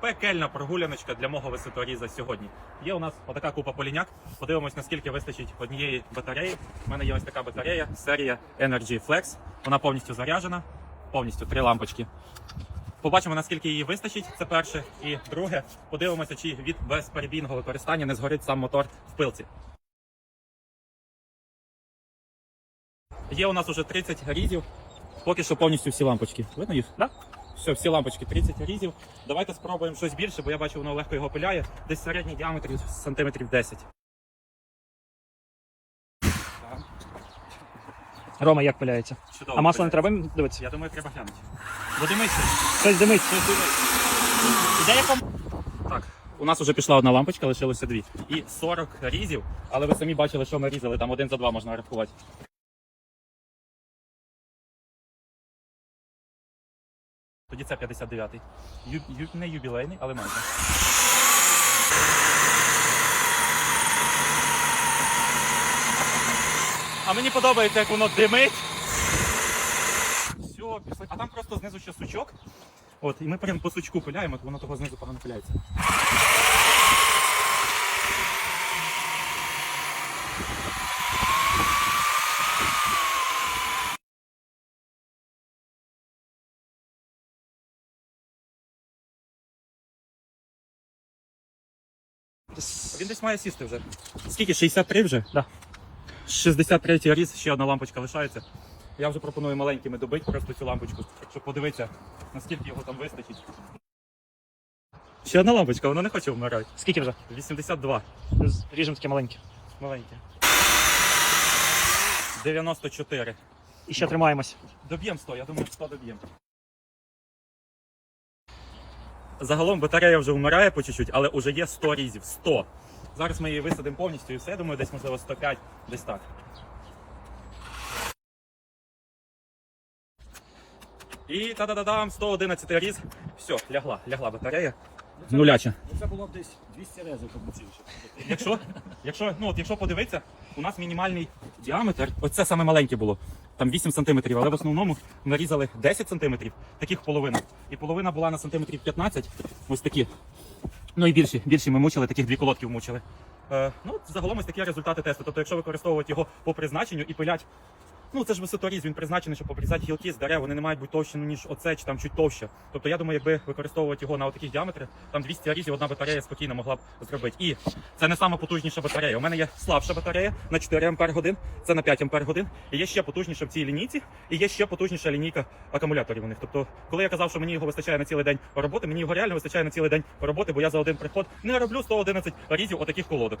пекельна прогуляночка для мого висоторіза сьогодні. Є у нас отака купа поліняк. Подивимось, наскільки вистачить однієї батареї. У мене є ось така батарея, серія Energy Flex. Вона повністю заряджена, повністю три лампочки. Побачимо, наскільки її вистачить. Це перше. І друге, подивимося, чи від безперебійного використання не згорить сам мотор в пилці. Є у нас уже 30 різів. Поки що повністю всі лампочки. Видно їх? Да. Все, всі лампочки 30 різів. Давайте спробуємо щось більше, бо я бачу, воно легко його пиляє. Десь середній діаметр сантиметрів 10. Рома як пиляється. Чудово. А масло не треба дивитися? Я думаю, треба глянути. Водимить щось. Щось димить. Щось димить. Іде яка... Так, у нас вже пішла одна лампочка, лишилося дві. І 40 різів, але ви самі бачили, що ми різали, там один за два можна рахувати. Тоді це 59-й. Ю, ю, не юбілейний, але майже. А мені подобається, як воно димить. Все, пішли. А там просто знизу ще сучок. От, і ми прямо по сучку пиляємо, то воно того знизу погано пиляється. Він десь має сісти вже. Скільки? 63 вже? Да. 63 різ, ще одна лампочка лишається. Я вже пропоную маленькими добити просто цю лампочку, щоб подивитися, наскільки його там вистачить. Ще одна лампочка, вона не хоче вмирати. Скільки вже? 82. Ріжемо таке маленьке. Маленьке. 94. І ще тримаємось. Доб'ємо 100, я думаю, 100 доб'ємо. Загалом батарея вже вмирає по чуть-чуть, але вже є 100 різів. 100. Зараз ми її висадимо повністю і все. Я думаю, десь можливо 105, десь так. І та-да-да-дам, 111 різ. Все, лягла, лягла батарея. Нуляча. Це було б десь 200 разів побуціліше. Якщо, якщо, ну, от, якщо подивитися, у нас мінімальний діаметр, оце саме маленьке було, там 8 см, але в основному нарізали 10 см, таких половина. І половина була на сантиметрів 15, ось такі. Ну і більші, більші ми мучили, таких дві колодки вмучили. Е, ну, загалом ось такі результати тесту. Тобто, якщо використовувати його по призначенню і пилять, ну це ж висоторіз, він призначений, щоб обрізати гілки з дерев, вони не мають бути товщі, ніж оце чи там чуть товще. Тобто я думаю, якби використовувати його на таких діаметрах, там 200 різів одна батарея спокійно могла б зробити. І це не сама потужніша батарея. У мене є слабша батарея на 4 ампер годин, це на 5 ампер годин. І є ще потужніша в цій лінійці, і є ще потужніша лінійка акумуляторів у них. Тобто, коли я казав, що мені його вистачає на цілий день роботи, мені його реально вистачає на цілий день роботи, бо я за один приход не роблю 111 різів отаких колодок.